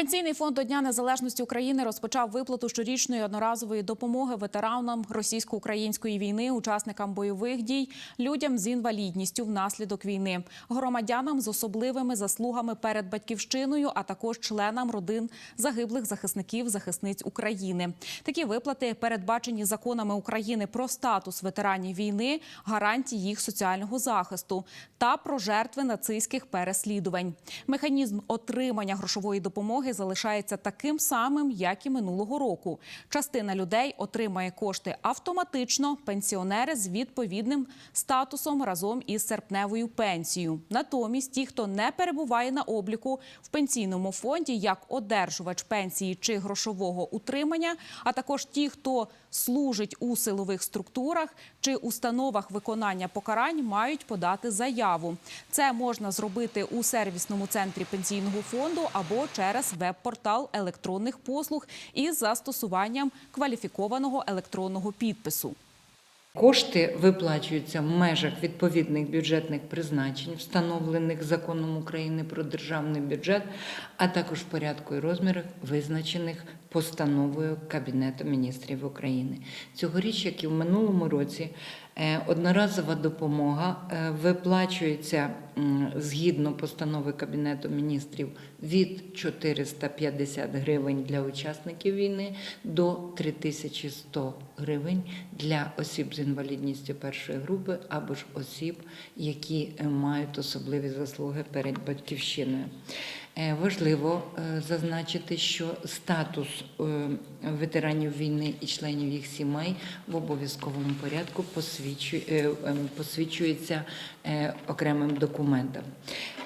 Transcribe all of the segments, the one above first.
Пенсійний фонд до Дня Незалежності України розпочав виплату щорічної одноразової допомоги ветеранам російсько-української війни, учасникам бойових дій, людям з інвалідністю внаслідок війни, громадянам з особливими заслугами перед батьківщиною, а також членам родин загиблих захисників захисниць України. Такі виплати передбачені законами України про статус ветеранів війни, гарантії їх соціального захисту та про жертви нацистських переслідувань. Механізм отримання грошової допомоги залишається таким самим, як і минулого року. Частина людей отримає кошти автоматично, пенсіонери з відповідним статусом разом із серпневою пенсією. Натомість, ті, хто не перебуває на обліку в пенсійному фонді, як одержувач пенсії чи грошового утримання, а також ті, хто служить у силових структурах чи установах виконання покарань, мають подати заяву. Це можна зробити у сервісному центрі пенсійного фонду або через веб-портал електронних послуг із застосуванням кваліфікованого електронного підпису. Кошти виплачуються в межах відповідних бюджетних призначень, встановлених законом України про державний бюджет, а також в порядку і розмірах, визначених постановою Кабінету міністрів України. Цьогоріч, як і в минулому році, е, одноразова допомога е, виплачується згідно постанови Кабінету міністрів від 450 гривень для учасників війни до 3100 гривень для осіб з інвалідністю першої групи або ж осіб, які е, мають особливі заслуги перед батьківщиною. Е, Важливо е, зазначити, що статус е, ветеранів війни і членів їх сімей в обов'язковому порядку ем, посвідчується окремим документом.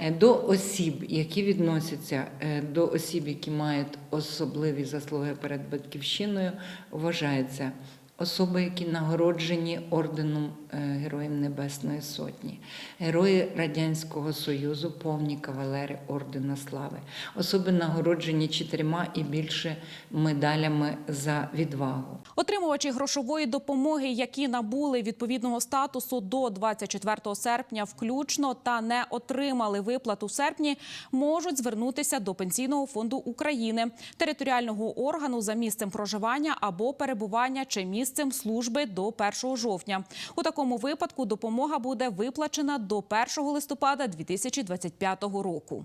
Е, До осіб, які відносяться до осіб, які мають особливі заслуги перед батьківщиною, вважається особи, які нагороджені орденом е, Героїв Небесної Сотні, герої Радянського Союзу, повні кавалери Ордена Слави, особи нагороджені чотирма і більше медалями за відвагу. Отримувачі грошової допомоги, які набули відповідного статусу до 24 серпня, включно та не отримали виплату в серпні, можуть звернутися до пенсійного фонду України, територіального органу за місцем проживання або перебування чи місцем служби до 1 жовтня. У такому випадку допомога буде виплачена до 1 листопада 2025 року.